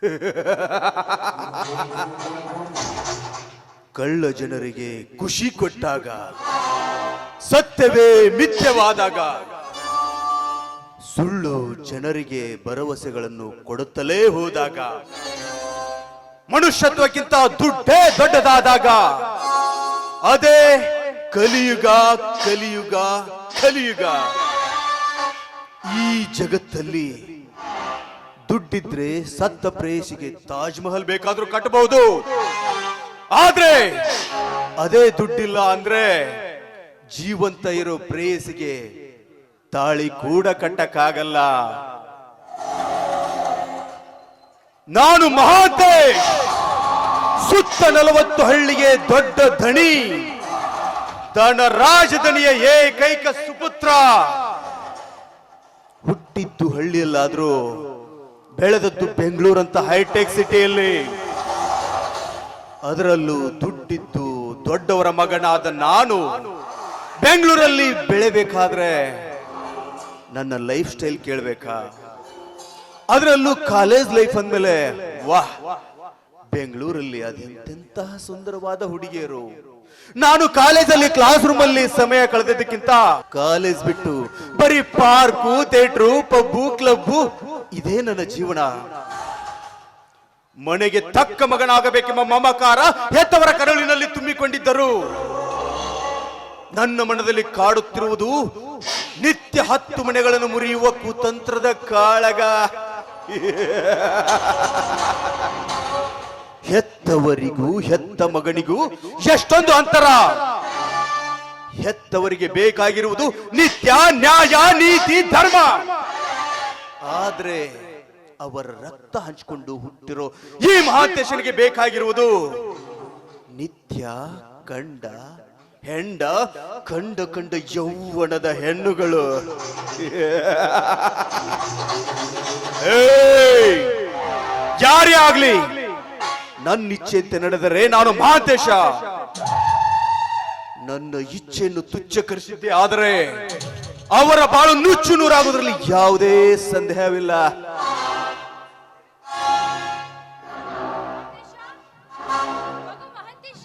ಕಳ್ಳ ಜನರಿಗೆ ಖುಷಿ ಕೊಟ್ಟಾಗ, ಸತ್ಯವೇ ಮಿಥ್ಯವಾದಾಗ, ಸುಳ್ಳು ಜನರಿಗೆ ಭರವಸೆಗಳನ್ನು ಕೊಡುತ್ತಲೇ ಹೋದಾಗ, ಮನುಷ್ಯತ್ವಕ್ಕಿಂತ ದುಡ್ಡೇ ದೊಡ್ಡದಾದಾಗ, ಅದೇ ಕಲಿಯುಗ ಕಲಿಯುಗ ಕಲಿಯುಗ. ಈ ಜಗತ್ತಲ್ಲಿ ದುಡ್ಡಿದ್ರೆ ಸತ್ತ ಪ್ರೇಯಸಿಗೆ ತಾಜ್ ಮಹಲ್ ಬೇಕಾದ್ರೂ ಕಟ್ಟಬಹುದು ಆದ್ರೆ ಅದೇ ದುಡ್ಡಿಲ್ಲ ಅಂದ್ರೆ ಜೀವಂತ ಇರೋ ಪ್ರೇಯಸಿಗೆ ತಾಳಿ ಕೂಡ ಕಟ್ಟಕ್ಕಾಗಲ್ಲ. ನಾನು ಮಹಾತೆ, ಸುತ್ತ ನಲವತ್ತು ಹಳ್ಳಿಗೆ ದೊಡ್ಡ ಧಣಿ ತನ್ನ ರಾಜಧನಿಯ ಏಕೈಕ ಸುಪುತ್ರ. ಹುಟ್ಟಿದ್ದು ಹಳ್ಳಿಯಲ್ಲಾದ್ರೂ ಬೆಳೆದದ್ದು ಬೆಂಗಳೂರಂತ ಹೈಟೆಕ್ ಸಿಟಿಯಲ್ಲಿ. ಅದರಲ್ಲೂ ದುಡ್ಡಿದ್ದು ದೊಡ್ಡವರ ಮಗನಾದ ನಾನು ಬೆಂಗಳೂರಲ್ಲಿ ಬೆಳೆಬೇಕಾದ್ರೆ ನನ್ನ ಲೈಫ್ ಸ್ಟೈಲ್ ಕೇಳ್ಬೇಕಾ? ಅದರಲ್ಲೂ ಕಾಲೇಜ್ ಲೈಫ್ ಅಂದ್ಮೇಲೆ ವಾಹ್, ಬೆಂಗಳೂರಲ್ಲಿ ಅದೆಂತೆಂತಹ ಸುಂದರವಾದ ಹುಡುಗಿಯರು. ನಾನು ಕಾಲೇಜಲ್ಲಿ ಕ್ಲಾಸ್ ರೂಮ್ ಅಲ್ಲಿ ಸಮಯ ಕಳೆದಿದ್ದಕ್ಕಿಂತ ಕಾಲೇಜ್ ಬಿಟ್ಟು ಬರೀ ಪಾರ್ಕು, ಥಿಯೇಟ್ರು, ಪಬ್ಬು, ಕ್ಲಬ್ಬು ಇದೇ ನನ್ನ ಜೀವನ. ಮನೆಗೆ ತಕ್ಕ ಮಗನಾಗಬೇಕೆಂಬ ಮಮಕಾರ ಹೆತ್ತವರ ಕರಳಿನಲ್ಲಿ ತುಂಬಿಕೊಂಡಿದ್ದರು. ನನ್ನ ಮನದಲ್ಲಿ ಕಾಡುತ್ತಿರುವುದು ನಿತ್ಯ ಹತ್ತು ಮನೆಗಳನ್ನು ಮುರಿಯುವ ಕುತಂತ್ರದ ಕಾಳಗ. ಹೆತ್ತವರಿಗೂ ಹೆತ್ತ ಮಗನಿಗೂ ಎಷ್ಟೊಂದು ಅಂತರ. ಹೆತ್ತವರಿಗೆ ಬೇಕಾಗಿರುವುದು ನಿತ್ಯ ನ್ಯಾಯ, ನೀತಿ, ಧರ್ಮ. ಆದ್ರೆ ಅವರ ರಕ್ತ ಹಂಚಿಕೊಂಡು ಹುಟ್ಟಿರೋ ಈ ಮಹಾಂತೇಶನಿಗೆ ಬೇಕಾಗಿರುವುದು ನಿತ್ಯ ಕಂಡ ಹೆಂಡ, ಕಂಡ ಕಂಡ ಯೌವನದ ಹೆಣ್ಣುಗಳು! ಯಾರೇ ಆಗ್ಲಿ ನನ್ನ ಇಚ್ಛೆಯಂತೆ ನಡೆದರೆ ನಾನು ಮಹಾಂತೇಶ ನನ್ನ ಇಚ್ಛೆಯನ್ನು ತುಚ್ಛಕರಿಸಿದ್ದೆ ಆದರೆ ಅವರ ಬಾಳು ನುಚ್ಚು ನೂರಾಗುವುದರಲ್ಲಿ ಯಾವುದೇ ಸಂದೇಹವಿಲ್ಲ. ಮಗು ಮಹಾಂತೇಶ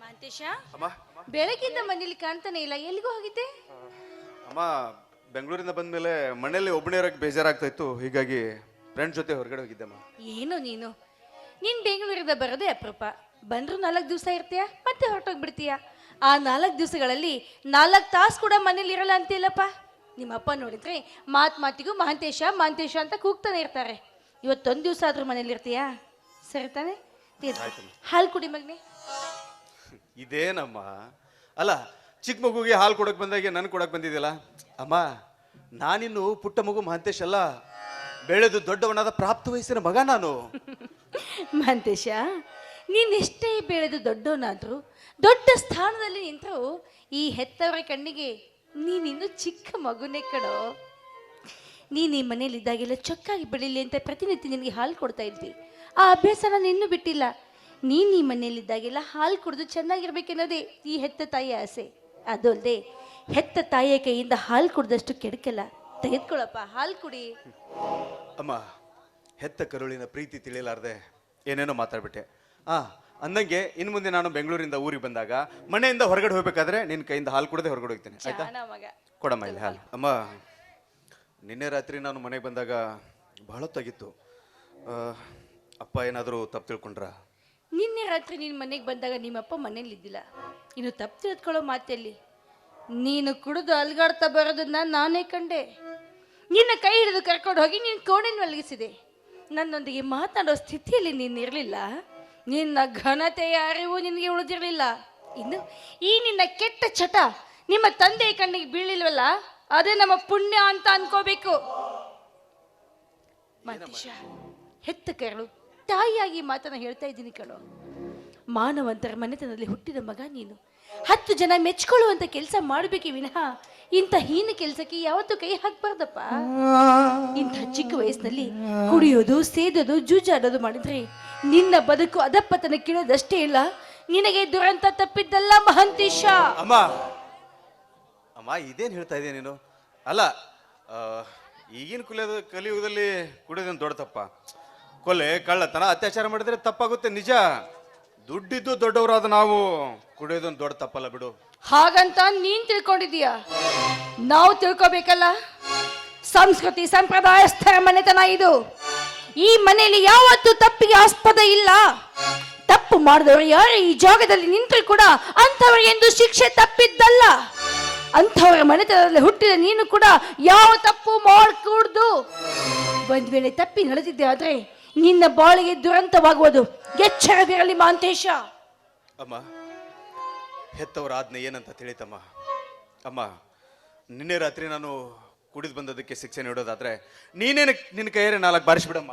ಮಹಾಂತೇಶ ಅಮ್ಮ. ಬೆಳಗಿಂದ ಮನೇಲಿ ಕಾಣ್ತಾನೆ ಇಲ್ಲ ಎಲ್ಲಿಗೂ ಹೋಗಿದ್ದೆ? ಅಮ್ಮ ಬೆಂಗಳೂರಿಂದ ಬಂದ್ಮೇಲೆ ಮನೆಯಲ್ಲಿ ಒಬ್ಬನೇ ಇರೋಕೆ ಬೇಜಾರಾಗ್ತಾ ಇತ್ತು ಹೀಗಾಗಿ ಫ್ರೆಂಡ್ ಜೊತೆ ಹೊರಗಡೆ ಹೋಗಿದ್ದೆಮ್ಮ ಏನು ನೀನು? ನೀನ್ ಬೆಂಗಳೂರಿಂದ ಬರೋದೇ ಅಪರೂಪ. ಬಂದ್ರು ನಾಲ್ಕು ದಿವಸ ಇರ್ತೀಯ? ಮತ್ತೆ ಹೊರಟೋಗ್ಬಿಡ್ತೀಯ? ಆ ನಾಲ್ಕು ದಿವಸಗಳಲ್ಲಿ ನಾಲ್ಕು ತಾಸು ಕೂಡ ಮನೇಲಿ ಇರಲ್ಲ ಅಂತಿಲ್ಲಪ್ಪ. ನಿಮ್ಮಪ್ಪ ನೋಡಿದ್ರೆ ಮಾತ್ ಮಾತಿಗೂ ಮಹಂತೇಶ ಮಹಾಂತೇಶ ಅಂತ ಕೂಗ್ತಾನೆ ಇರ್ತಾರೆ. ಇವತ್ತೊಂದು ದಿವಸ ಆದ್ರೂ ಮನೇಲಿ ಇರ್ತೀಯಾ? ಸರಿ ತಾನೆ. ಹಾಲು ಕುಡಿ ಮಗ್ನೆ. ಇದೇನಮ್ಮ? ಅಲ್ಲ ಚಿಕ್ಕ ಮಗುಗೆ ಹಾಲು ಕೊಡಕ್ ಬಂದಾಗೆ ನನ್ ಕೊಡಕ್ ಬಂದಿದ್ಯಲ್ಲ? ಅಮ್ಮ ನಾನಿನ್ನು ಪುಟ್ಟ ಮಗು ಮಹಂತೇಶ್ ಅಲ್ಲ. ಬೆಳೆದು ದೊಡ್ಡವನಾದ ಪ್ರಾಪ್ತ ವಯಸ್ಸಿನ ಮಗ ನಾನು. ಮಹಂತೇಶ ನೀನ್ ಎಷ್ಟೇ ಬೆಳೆದು ದೊಡ್ಡವನಾದ್ರು, ದೊಡ್ಡ ಸ್ಥಾನದಲ್ಲಿ ನಿಂತರೂ ಈ ಹೆತ್ತವರ ಕಣ್ಣಿಗೆ ನೀನಿನ್ನು ಚಿಕ್ಕ ಮಗುನೇ ಕಣೋ. ನೀನು ಈ ಮನೇಲಿದ್ದಾಗೆಲ್ಲ ಚೊಕ್ಕಾಗಿ ಬೆಳೀಲಿ ಅಂತ ಪ್ರತಿನಿತ್ಯ ನಿನಗೆ ಹಾಲು ಕೊಡ್ತಾ ಇದ್ವಿ ಆ ಅಭ್ಯಾಸ ನಾನು ಇನ್ನೂ ಬಿಟ್ಟಿಲ್ಲ. ನೀನು ಈ ಮನೇಲಿದ್ದಾಗೆಲ್ಲ ಹಾಲು ಕುಡಿದು ಚೆನ್ನಾಗಿರ್ಬೇಕೆನ್ನೋದೇ ಈ ಹೆತ್ತ ತಾಯಿಯ ಆಸೆ. ಅದು ಹೆತ್ತ ತಾಯಿಯ ಕೈಯಿಂದ ಹಾಲು ಕುಡ್ದಷ್ಟು ಕೆಡಕಲ್ಲ. ತೆಗೆದ್ಕೊಳಪ್ಪ ಹಾಲು ಕುಡಿ. ಅಮ್ಮ, ಹೆತ್ತ ಕರುಳಿನ ಪ್ರೀತಿ ತಿಳಿಲಾರ್ದೆ ಏನೇನೋ ಮಾತಾಡ್ಬಿಟ್ಟೆ. ಆ ಅಂದಂಗೆ ಇನ್ನು ಮುಂದೆ ನಾನು ಬೆಂಗಳೂರಿಂದ ಊರಿಗೆ ಬಂದಾಗ ಮನೆಯಿಂದ ಹೊರಗಡೆ ಹೋಗ್ಬೇಕಾದ್ರೆ ನಿನ್ನ ಕೈಯಿಂದ ಹಾಲು ಕುಡದೆ ಹೊರಗಡೆ ಹೋಗ್ತೀನಿ ಆಯ್ತಾ? ಕೊಡಮ್ಮ ಇಲ್ಲಿ ಹಾಲು. ಅಮ್ಮ ನಿನ್ನೆ ರಾತ್ರಿ ನಾನು ಮನೆಗೆ ಬಂದಾಗ ಬಹಳ ಹೊತ್ತಾಗಿತ್ತು. ಆ, ಅಪ್ಪ ಏನಾದರೂ ತಪ್ಪು ತಿಳ್ಕೊಂಡ್ರ? ನಿನ್ನೆ ರಾತ್ರಿ ನಿನ್ನ ಮನೆಗೆ ಬಂದಾಗ ನಿಮ್ಮಪ್ಪ ಮನೇಲಿ ಇದ್ದಿಲ್ಲ. ಇನ್ನು ತಪ್ಪು ತಿಳ್ಕೊಳ್ಳೋ ಮಾತೆಲ್ಲಿ ನೀನು ಕುಡಿದು ಅಲ್ಗಾಡ್ತಾ ಬರೋದನ್ನ ನಾನೇ ಕಂಡೆ. ನಿನ್ನ ಕೈ ಹಿಡಿದು ಕರ್ಕೊಂಡು ಹೋಗಿ ನೀನು ಕೋಣೆನ ಮಲಗಿಸಿದೆ. ನನ್ನೊಂದಿಗೆ ಮಾತಾಡೋ ಸ್ಥಿತಿಯಲ್ಲಿ ನೀನು ಇರಲಿಲ್ಲ. ನಿನ್ನ ಘನತೆಯ ಅರಿವು ನಿನಗೆ ಉಳಿದಿರಲಿಲ್ಲ. ಇನ್ನು ಈ ನಿನ್ನ ಕೆಟ್ಟ ಚಟ ನಿಮ್ಮ ತಂದೆ ಕಣ್ಣಿಗೆ ಬೀಳಿಲ್ವಲ್ಲ ಅದೇ ನಮ್ಮ ಪುಣ್ಯ ಅಂತ ಅನ್ಕೋಬೇಕು. ಮನುಷ್ಯ ಹೆತ್ತ ಕರಳು ತಾಯಿಯಾಗಿ ಮಾತನ್ನ ಹೇಳ್ತಾ ಇದ್ದೀನಿ ಕಣೋ. ಮಾನವಂತರ ಮನೆತನದಲ್ಲಿ ಹುಟ್ಟಿದ ಮಗ ನೀನು. ಹತ್ತು ಜನ ಮೆಚ್ಕೊಳ್ಳುವಂತ ಕೆಲಸ ಮಾಡಬೇಕೆ ವಿನಃ ಇಂಥ ಹೀನ ಕೆಲಸಕ್ಕೆ ಯಾವತ್ತೂ ಕೈ ಹಾಕ್ಬಾರ್ದಪ್ಪ. ಇಂಥ ಚಿಕ್ಕ ವಯಸ್ಸಿನಲ್ಲಿ ಕುಡಿಯೋದು ಸೇದೋದು ಜೂಜಾಡೋದು ಮಾಡಿದ್ರೆ ನಿನ್ನ ಬದುಕು ಅದಪ್ಪತನ ಕೇಳೋದಷ್ಟೇ ಇಲ್ಲ. ನಿನಗೆ ದುರಂತ ತಪ್ಪಿದ್ದಲ್ಲ ಮಹಂತೀಶ ಅಮ್ಮ ಅಮ್ಮ ಇದೇನು ಹೇಳ್ತಾ ಇದೀಯ ನೀನು? ಅಲ್ಲ ಆ, ಈಗಿನ ಕುಲಿಯೋದು ಕಲಿಯುಗದಲ್ಲಿ ಕುಡಿಯೋದೇನು ದೊಡ್ಡ ತಪ್ಪ ಕೊಲೆ ಕಳ್ಳತನ ಅತ್ಯಾಚಾರ ಮಾಡಿದ್ರೆ ತಪ್ಪಾಗುತ್ತೆ ನಿಜ. ದುಡ್ಡಿದ್ದು ದೊಡ್ಡವರಾದ ನಾವು ಕುಡಿಯೋದೊಂದು ದೊಡ್ಡ ತಪ್ಪಲ್ಲ ಬಿಡು. ಹಾಗಂತ ನೀನ್ ತಿಳ್ಕೊಂಡಿದೀಯ ನಾವು ತಿಳ್ಕೊಬೇಕಲ್ಲ? ಸಂಸ್ಕೃತಿ ಸಂಪ್ರದಾಯಸ್ಥರ ಮನೆತನ ಇದು. ಈ ಮನೆಯಲ್ಲಿ ಯಾವತ್ತೂ ತಪ್ಪಿಗೆ ಆಸ್ಪದ ಇಲ್ಲ. ತಪ್ಪು ಮಾಡಿದವರು ಯಾರು ಈ ಜಾಗದಲ್ಲಿ ನಿಂತರು ಕೂಡ ಅಂಥವರಿಗೆಂದು ಶಿಕ್ಷೆ ತಪ್ಪಿದ್ದಲ್ಲ. ಅಂಥವರ ಮನೆತನದಲ್ಲಿ ಹುಟ್ಟಿದ ನೀನು ಕೂಡ ಯಾವ ತಪ್ಪು ಮಾಡಕೂಡ್ದು. ಒಂದ್ ವೇಳೆ ತಪ್ಪಿ ನಡೆದಿದ್ದೆ ಆದ್ರೆ ನಿನ್ನ ಬಾಳಿಗೆ ದುರಂತವಾಗುವುದು. ಎಚ್ಚರವಿರಲಿ ಮಾಂತೇಶ. ಅಮ್ಮ ಹೆತ್ತವರ ಆಜ್ಞೆ ಏನಂತ ತಿಳಿತಮ್ಮ? ಅಮ್ಮ, ನಿನ್ನೆ ರಾತ್ರಿ ನಾನು ಕುಡಿದು ಬಂದದಕ್ಕೆ ಶಿಕ್ಷೆ ನೀಡೋದಾದ್ರೆ ನೀನೇನು ನಿನ್ನ ಕೈಯರೆ ನಾಲ್ಕು ಬಾರಿಸ್ಬಿಡಮ್ಮ.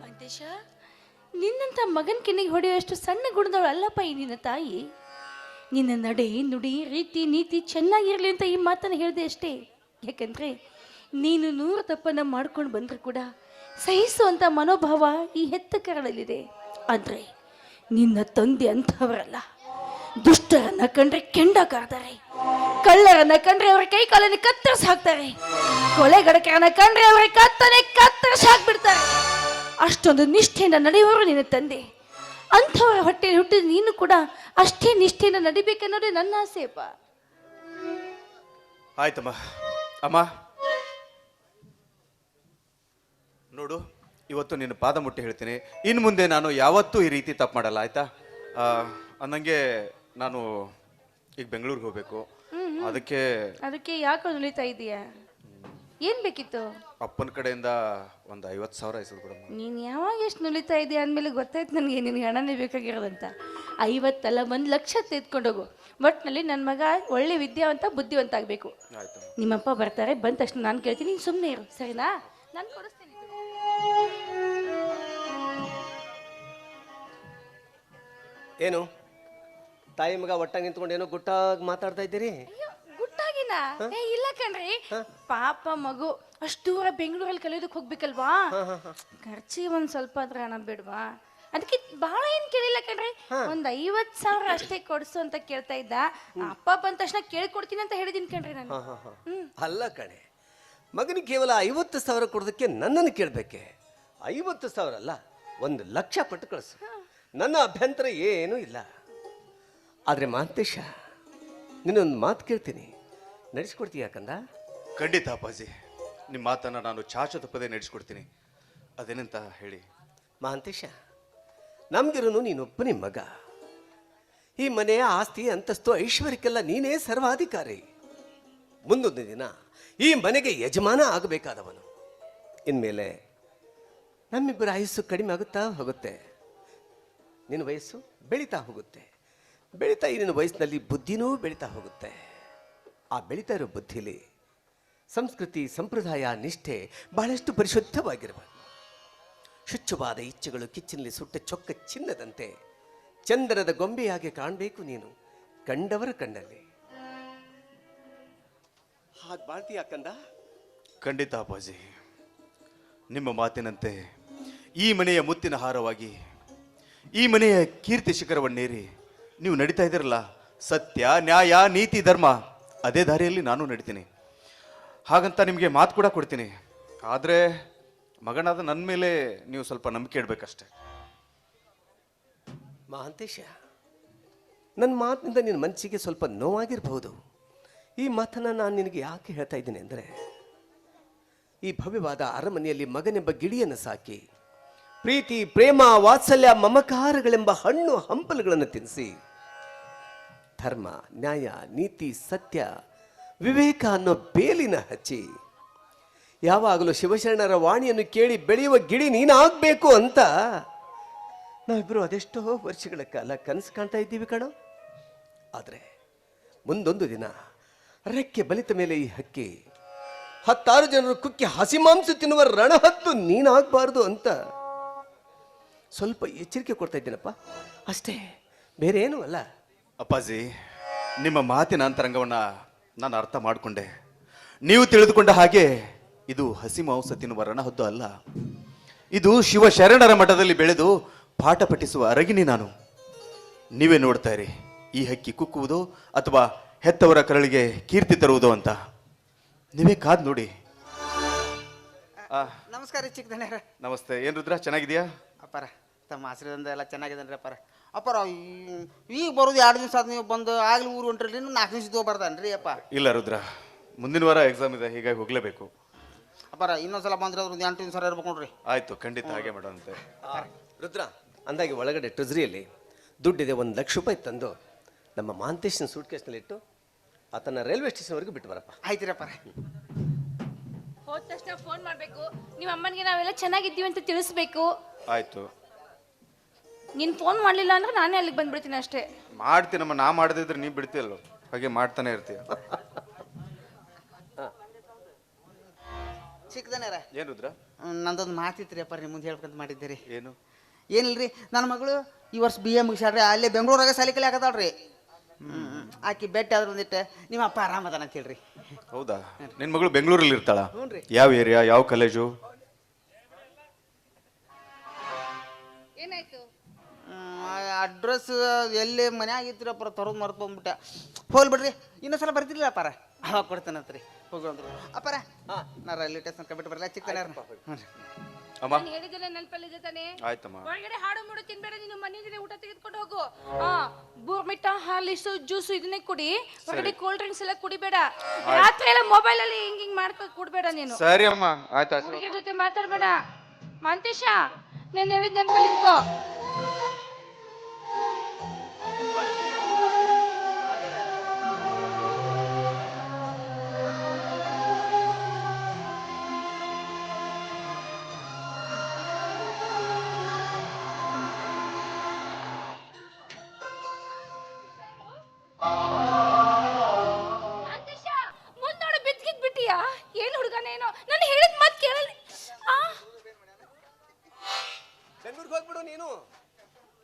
ಮಂತೇಶ ನಿನ್ನಂತ ಮಗನ ಕೆನ್ನಿಗೆ ಹೊಡೆಯುವಷ್ಟು ಸಣ್ಣ ಗುಣದವಳು ಅಲ್ಲಪ್ಪ ಈ ನಿನ್ನ ತಾಯಿ. ನಿನ್ನ ನಡೆ, ನುಡಿ, ರೀತಿ, ನೀತಿ ಚೆನ್ನಾಗಿರಲಿ ಅಂತ ಈ ಮಾತನ್ನು ಹೇಳಿದೆ ಅಷ್ಟೇ. ಯಾಕಂದ್ರೆ ನೀನು ನೂರು ತಪ್ಪನ್ನ ಮಾಡ್ಕೊಂಡು ಬಂದರೂ ಕೂಡ ಸಹಿಸುವಂಥ ಮನೋಭಾವ ಈ ಹೆತ್ತ ಕರಳಲ್ಲಿದೆ. ಆದರೆ ನಿನ್ನ ತಂದೆ ಅಂಥವರಲ್ಲ. ದುಷ್ಟರನ್ನ ಕಂಡ್ರೆ ಕೆಂಡ ಕಾಡ್ತಾರೆ ಕಳ್ಳರನ್ನ ಕಂಡ್ರೆ ಅವರ ಕೈ ಕಾಲನ್ನು ಕತ್ತರಿಸಿ ಹಾಕ್ತಾರೆ. ಕೊಲೆಗಡಕರನ್ನ ಕಂಡ್ರೆ ಅವರ ಕತ್ತನೆ ಕತ್ತರಿಸಿ ಹಾಕ್ಬಿಡ್ತಾರೆ. ಅಷ್ಟೊಂದು ನಿಷ್ಠೆಯಿಂದ ನಡೆಯುವರು ನಿನ್ನ ತಂದೆ. ಅಂಥವರ ಹೊಟ್ಟೆ ಹುಟ್ಟಿದ ನೀನು ಕೂಡ ಅಷ್ಟೇ ನಿಷ್ಠೆಯಿಂದ ನಡಿಬೇಕನ್ನೋದೇ ನನ್ನ ಆಸೆಯಪ್ಪ ಆಯ್ತಮ್ಮ. ಅಮ್ಮ. ನೋಡು, ಇವತ್ತು ನಿನ್ನ ಪಾದ ಮುಟ್ಟಿ ಹೇಳ್ತೀನಿ. ಇನ್ನು ಮುಂದೆ ನಾನು ಯಾವತ್ತೂ ಈ ರೀತಿ ತಪ್ಪು ಮಾಡಲ್ಲ, ಆಯ್ತಾ? ಅನ್ನಂಗೆ ನಾನು ಈಗ ಬೆಂಗಳೂರಿಗೆ ಹೋಗ್ಬೇಕು. ಅದಕ್ಕೆ ಅದಕ್ಕೆ ಯಾಕೆ ನುಲಿತಾ ಇದೀಯಾ ಏನ್ ಬೇಕಿತ್ತು? ಅಪ್ಪನ ಕಡೆಯಿಂದ ಒಂದು ಐವತ್ತು ಸಾವಿರ ಹೆಸರು ಕೊಡಮ್ಮ ನೀನು ಯಾವಾಗ ಎಷ್ಟು ನುಲಿತಾ ಇದೀಯ ಅಂದ್ಮೇಲೆ ಗೊತ್ತಾಯ್ತು ನನಗೆ ನಿನಗೆ ಹಣನೇ ಬೇಕಾಗಿರೋದಂತ. ಐವತ್ತಲ್ಲ ಒಂದು ಲಕ್ಷ ತೆಗೆದುಕೊಂಡೋಗು ಒಟ್ಟಿನಲ್ಲಿ ನನ್ನ ಮಗ ಒಳ್ಳೆ ವಿದ್ಯಾವಂತ ಬುದ್ಧಿವಂತ ಆಗಬೇಕು. ನಿಮ್ಮಪ್ಪ ಬರ್ತಾರೆ ಬಂದ ತಕ್ಷಣ ನಾನು ಕೇಳ್ತೀನಿ ನೀನು ಸುಮ್ಮನೆ ಇರು ಸರಿನಾ? ನಾನು ಕೊಡಿಸ್ತೀನಿ. ಏನು? ತಾಯಿ ಮಗ ಒಟ್ಟಾಗಿ ನಿಂತ್ಕೊಂಡು ಏನೋ ಗುಟ್ಟಾಗಿ ಮಾತಾಡ್ತಾ ಇದ್ದೀರಿ? ಅಯ್ಯೋ ಏ ಇಲ್ಲ ಕಣ್ರಿ. ಪಾಪ ಮಗು ಅಷ್ಟು ದೂರ ಬೆಂಗಳೂರಲ್ಲಿ ಕಲಿಯೋದಕ್ಕೆ ಹೋಗ್ಬೇಕಲ್ವಾ? ಖರ್ಚಿ ಒಂದ್ ಸ್ವಲ್ಪ ಆದ್ರೆ ಹಣ ಬಿಡ್ವಾ? ಅದಕ್ಕೆ ಬಹಳ ಏನ್ ಕೇಳಿಲ್ಲ ಕಣ್ರಿ? ಒಂದ್ ಐವತ್ ಸಾವಿರ ಅಷ್ಟೇ ಕೊಡ್ಸು ಅಂತ ಕೇಳ್ತಾ ಇದ್ದ. ಅಪ್ಪ ಬಂದ ತಕ್ಷಣ ಕೇಳ್ಕೊಡ್ತೀನಿ ಅಂತ ಹೇಳಿದೀನಿ ಕಣ್ರಿ ನಾನು. ಅಲ್ಲ ಕಣೆ ಮಗನಿಗೆ ಕೇವಲ ಐವತ್ತು ಸಾವಿರ ಕೊಡೋದಕ್ಕೆ ನನ್ನನ್ನು ಕೇಳಬೇಕೆ? ಐವತ್ತು ಸಾವಿರ ಅಲ್ಲ ಒಂದು ಲಕ್ಷ ಪಟ್ಟು ಕಳಿಸು. ನನ್ನ ಅಭ್ಯಂತರ ಏನೂ ಇಲ್ಲ. ಆದರೆ ಮಾಂತೇಶ ನಿನ್ನೊಂದು ಮಾತು ಕೇಳ್ತೀನಿ. ನಡೆಸ್ಕೊಡ್ತೀಯ ಕಂದ? ಖಂಡಿತ ಅಪ್ಪಾಜಿ. ನಿಮ್ಮ ಮಾತನ್ನು ನಾನು ಚಾಚು ತಪ್ಪದೆ ನಡೆಸ್ಕೊಡ್ತೀನಿ. ಅದೇನಂತ ಹೇಳಿ? ಮಹಾಂತೇಶ ನಮ್ಗಿರೋನು ನೀನೊಬ್ಬನೇ ಮಗ. ಈ ಮನೆಯ ಆಸ್ತಿ ಅಂತಸ್ತು ಐಶ್ವರ್ಯಕ್ಕೆಲ್ಲ ನೀನೇ ಸರ್ವಾಧಿಕಾರಿ. ಮುಂದೊಂದು ದಿನ ಈ ಮನೆಗೆ ಯಜಮಾನ ಆಗಬೇಕಾದವನು. ಇನ್ಮೇಲೆ ನಮ್ಮಿಬ್ಬರ ಆಯಸ್ಸು ಕಡಿಮೆ ಆಗುತ್ತಾ ಹೋಗುತ್ತೆ. ನಿನ್ನ ವಯಸ್ಸು ಬೆಳೀತಾ ಹೋಗುತ್ತೆ. ಬೆಳೀತಾ ಈ ನಿನ್ನ ವಯಸ್ಸಿನಲ್ಲಿ ಬುದ್ಧಿನೂ ಬೆಳೀತಾ ಹೋಗುತ್ತೆ. ಆ ಬೆಳೀತಾ ಇರೋ ಬುದ್ಧಿಲಿ? ಸಂಸ್ಕೃತಿ, ಸಂಪ್ರದಾಯ, ನಿಷ್ಠೆ ಬಹಳಷ್ಟು ಪರಿಶುದ್ಧವಾಗಿರಬೇಕು. ಶುಚ್ಛವಾದ ಇಚ್ಛೆಗಳು ಕಿಚ್ಚಿನಲ್ಲಿ ಸುಟ್ಟ ಚೊಕ್ಕ ಚಿನ್ನದಂತೆ ಚಂದನದ ಗೊಂಬೆಯಾಗಿ ಕಾಣಬೇಕು ನೀನು, ಕಂಡವರ ಕಣ್ಣಲ್ಲಿ. ಹಾಗೆ ಬಾಳ್ತೀಯ ಕಂದ? ಖಂಡಿತ ಅಪ್ಪಾಜಿ. ನಿಮ್ಮ ಮಾತಿನಂತೆ ಈ ಮನೆಯ ಮುತ್ತಿನ ಹಾರವಾಗಿ, ಈ ಮನೆಯ ಕೀರ್ತಿ ಶಿಖರವನ್ನೇರಿ ನೀವು ನಡೀತಾ ಇದ್ದೀರಲ್ಲ? ಸತ್ಯ, ನ್ಯಾಯ, ನೀತಿ, ಧರ್ಮ. ಅದೇ ದಾರಿಯಲ್ಲಿ ನಾನು ನಡಿತೀನಿ. ಹಾಗಂತ ನಿಮಗೆ ಮಾತು ಕೂಡ ಕೊಡ್ತೀನಿ. ಆದರೆ ಮಗನಾದ ನನ್ನ ಮೇಲೆ ನೀವು ಸ್ವಲ್ಪ ನಂಬಿಕೆ ಇಡಬೇಕಷ್ಟೆ. ಮಹಾಂತೇಶ ನನ್ನ ಮಾತಿನಿಂದ ನಿನ್ನ ಮನಸ್ಸಿಗೆ ಸ್ವಲ್ಪ ನೋವಾಗಿರಬಹುದು. ಈ ಮಾತನ್ನು ನಾನು ನಿನಗೆ ಯಾಕೆ ಹೇಳ್ತಾ ಇದ್ದೀನಿ ಅಂದರೆ, ಈ ಭವ್ಯವಾದ ಅರಮನೆಯಲ್ಲಿ ಮಗನೆಂಬ ಗಿಳಿಯನ್ನು ಸಾಕಿ, ಪ್ರೀತಿ, ಪ್ರೇಮ, ವಾತ್ಸಲ್ಯ, ಮಮಕಾರಗಳೆಂಬ ಹಣ್ಣು, ಹಂಪಲುಗಳನ್ನು ತಿನ್ನಿಸಿ. ಧರ್ಮ, ನ್ಯಾಯ, ನೀತಿ, ಸತ್ಯ, ವಿವೇಕ ಅನ್ನೋ ಬೇಲಿನ ಹಚ್ಚಿ. ಯಾವಾಗಲೂ ಶಿವಶರಣರ ವಾಣಿಯನ್ನು ಕೇಳಿ ಬೆಳೆಯುವ ಗಿಡಿ ನೀನಾಗಬೇಕು ಅಂತ ನಾವಿಬ್ಬರು ಅದೆಷ್ಟೋ ವರ್ಷಗಳ ಕಾಲ ಕನಸು ಕಾಣ್ತಾ ಇದ್ದೀವಿ ಕಣ. ಆದರೆ ಮುಂದೊಂದು ದಿನ ರೆಕ್ಕೆ ಬಲಿತ ಮೇಲೆ ಈ ಹಕ್ಕಿ, ಹತ್ತಾರು ಜನರು ಕುಕ್ಕಿ ಹಸಿ ಮಾಂಸ ತಿನ್ನುವ ರಣಹತ್ತು ನೀನಾಗಬಾರ್ದು ಅಂತ ಸ್ವಲ್ಪ ಎಚ್ಚರಿಕೆ ಕೊಡ್ತಾ ಇದ್ದೀನಪ್ಪ. ಅಷ್ಟೇ ಬೇರೆ ಏನು ಅಲ್ಲ. ಅಪ್ಪಾಜಿ ನಿಮ್ಮ ಮಾತಿನ ಅಂತರಂಗವನ್ನು ನಾನು ಅರ್ಥ ಮಾಡಿಕೊಂಡೆ. ನೀವು ತಿಳಿದುಕೊಂಡ ಹಾಗೆ ಇದು ಹಸಿ ಮಾಂಸ ತಿನ್ನುವ ರಣಹದ್ದು ಅಲ್ಲ. ಇದು ಶಿವ ಶರಣರ ಮಠದಲ್ಲಿ ಬೆಳೆದು ಪಾಠ ಪಠಿಸುವ ಅರಗಿನಿ ನಾನು. ನೀವೇ ನೋಡ್ತಾ ಇರಿ ಈ ಹಕ್ಕಿ ಕುಕ್ಕುವುದು ಅಥವಾ ಹೆತ್ತವರ ಕರಳಿಗೆ ಕೀರ್ತಿ ತರುವುದು ಅಂತ. ನೀವೇ ಕಾದ್ ನೋಡಿ. ಆ, ನಮಸ್ಕಾರ ಚಿಕ್ಕದಣ್ಣ ನಮಸ್ತೆ. ಏನ್ ರುದ್ರ ಚೆನ್ನಾಗಿದೆಯಾ ಅಪ್ಪಾರ ತಮ್ಮ ಆಶ್ರಯದಿಂದ ಎಲ್ಲ ಚೆನ್ನಾಗಿದ್ದಾನೆ ರೀ ಅಪ್ಪಾರ. ಅಪ್ಪಾರ ಈ- ಈಗ ಬರೋದು ಎರಡು ದಿವಸ ಆದ ನೀವು ಬಂದು ಆಗ್ಲಿ ಊರು ಹೊಂಟ್ರಿ ಇನ್ನು ನಾಲ್ಕು ದಿವಸ ಬರ್ದಾನೆ ರೀ ಅಪ್ಪ. ಇಲ್ಲ ರುದ್ರ ಮುಂದಿನ ವಾರ ಎಕ್ಸಾಮ್ ಇದೆ ಹೀಗಾಗಿ ಹೋಗ್ಲೇಬೇಕು. ಅಪ್ಪಾರ ಇನ್ನೊಂದ್ಸಲ ಬಂದ್ರೆ ಅದ್ರ ಒಂದು ಎಂಟು ದಿವಸ ಇರ್ಬೇಕು ನೋಡ್ರಿ. ಆಯ್ತು ಖಂಡಿತ ಹಾಗೆ ಮಾಡೋಣಂತೆ. ರುದ್ರ ಅಂದಾಗೆ ಒಳಗಡೆ ಟ್ರೆಜರಿಯಲ್ಲಿ ದುಡ್ಡಿದೆ ಒಂದು ಲಕ್ಷ ರೂಪಾಯಿ ತಂದು ನಮ್ಮ ಮಾಂತೇಶನ ಸೂಟ್ ಕೇಸ್ನಲ್ಲಿ ಇಟ್ಟು ಆತನ ರೈಲ್ವೆ ಸ್ಟೇಷನ್ವರೆಗೂ ಬಿಟ್ಟು ಬರಪ್ಪ. ಆಯ್ತು ರೀ ಅಪ್ಪಾರ. ಹೋದ ತಕ್ಷಣ ಫೋನ್ ಮಾಡಬೇಕು. ನಿಮ್ಮ ಅಮ್ಮನಿಗೆ ನಾವೆಲ್ಲ ಚೆನ್ನಾಗಿದ್ದೀವಿ ಅಂತ ತಿಳಿಸ್ಬೇಕು. ಆಯ್ತು. ನೀನು ಫೋನ್ ಮಾಡಲಿಲ್ಲ ಅಂದ್ರೆ ನಾನೇ ಅಲ್ಲಿಗೆ ಬಂದ್ಬಿಡ್ತೀನಿ ಅಷ್ಟೇ. ಮಾಡ್ತೀನಮ್ಮ ನಾ ಮಾಡದಿದ್ರೆ ನೀ ಬಿಡ್ತೀಯಲ್ಲ ಹಾಗೆ ಮಾಡ್ತಾನೆ ಇರ್ತೀಯ. ಚಿಕ್ಕದಣ್ಣ ಏನ್ ರುದ್ರ? ನಂದೊಂದು ಮಾತಿತ್ತು ರೀ ಅಪ್ಪಾರ ನಿಮ್ಮ ಮುಂದೆ ಹೇಳ್ಬೇಕಂತ ಮಾಡಿದ್ದೀರಿ. ಏನು? ಏನಿಲ್ರಿ ನನ್ನ ಮಗಳು ಈ ವರ್ಷ ಬಿ ಎ ಮುಗಿಸ್ಯಾಡ್ರಿ ಅಲ್ಲೇ ಬೆಂಗಳೂರಾಗ ಸಾಲಿ ಕಲಿ ಹಾಕತಾಳ್ರಿ ಆಕಿ ಬೆಟ್ಟ ಆದ್ರೆ ಒಂದಿಟ್ಟು ನಿಮ್ಮ ಅಪ್ಪ ಆರಾಮದಾನ ಅಂತ ಹೇಳ್ರಿ. ಹೌದಾ? ನಿನ್ ಮಗಳು ಬೆಂಗಳೂರಲ್ಲಿ ಇರ್ತಾಳ? ಹ್ಞೂನ್ರಿ. ಯಾವ ಏರಿಯಾ ಯಾವ ಕಾಲೇಜು? ಏನಾಯ್ತು? ಅಡ್ರೆಸ್ ಎಲ್ಲಿ ಮನ್ಯಾಗ ಇತ್ತಿರಪ್ಪ ತರೋದು ಮರ್ತು ಬಂದ್ಬಿಟ್ಟೆ ಹೋಗ್ಲಿ ಬಿಡ್ರಿ ಇನ್ನೊಂದ್ಸಲ ಬರ್ತಿರ್ಲಿಲ್ಲ ಅಪ್ಪಾರ? ಅವಾಗ ಕೊಡ್ತೇನಂತ್ರಿ ಹೋಗೋಂದ್ರು ಅಪ್ಪಾರ ನಾ ರೈಲ್ವೆ ಸ್ಟೇಷನ್ ಕಬಿಟ್ಟು ಬರಲ್ಲ ಚಿಕ್ಕನ ಹ್ಞೂ ರೀ. ಅಮ್ಮ. ನಾನು ಹೇಳಿದ್ದೆಲ್ಲ ನೆನಪಲ್ಲಿದೆ ತಾನೇ ಆಯ್ತಮ್ಮ. ಒಳಗಡೆ ಹಾಡು ಮೂಡು ತಿನ್ಬೇಡ ನೀನು ಮನೆಯಿಂದಲೇ ಊಟ ತೆಗೆದುಕೊಂಡು ಹೋಗು. ಹಾ ಬೂರ್ಮಿಟ ಹಾಲಿಸು ಜ್ಯೂಸು ಇದನ್ನೇ ಕುಡಿ. ಹೊರಗಡೆ ಕೋಲ್ಡ್ ಡ್ರಿಂಕ್ಸ್ ಎಲ್ಲ ಕುಡಿಬೇಡ. ರಾತ್ರಿ ಎಲ್ಲ ಮೊಬೈಲ್ ಅಲ್ಲಿ ಹಿಂಗ್ ಹಿಂಗ್ ಮಾಡ್ಕೊಂಡು ಕುಡಿಬೇಡ ನೀನು. ಸರಿ ಅಮ್ಮ. ಆಯ್ತು ಹುಡುಗಿಯ ಜೊತೆ ಮಾತಾಡಬೇಡ. ಮಾಂತೇಶ ನಾನು ಹೇಳಿದ್ ನೆನಪಲ್ಲಿಟ್ಕೋ ಮಾಂತೇಶ, ನಾನು ಹೇಳಿದ ಮಾತು ಕೇಳಲಿ ಆ. ಬೆಂಗಳೂರಿಗೆ ಹೋಗ್ಬಿಡು ನೀನು.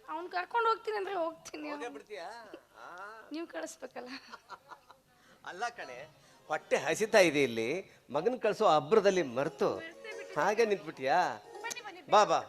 ಅವ್ನ್ ಕರ್ಕೊಂಡು ಹೋಗ್ತೀನಿ ಅಂದ್ರೆ ಹೋಗ್ತೀನಿ ಬಿಡ್ತೀಯಾ? ನೀವು ಕಳಿಸ್ಬೇಕಲ್ಲ. ಅಲ್ಲ ಕಣೆ ಹೊಟ್ಟೆ ಹಸಿತಾ ಇದೆ ಇಲ್ಲಿ. ಮಗನ ಕಳಿಸೋ ಅಬ್ರದಲ್ಲಿ ಮರೆತು. ಹಾಗೆ ನಿಂತ್ಬಿಟ್ಟಿಯಾ? ಬಾ ಬಾ.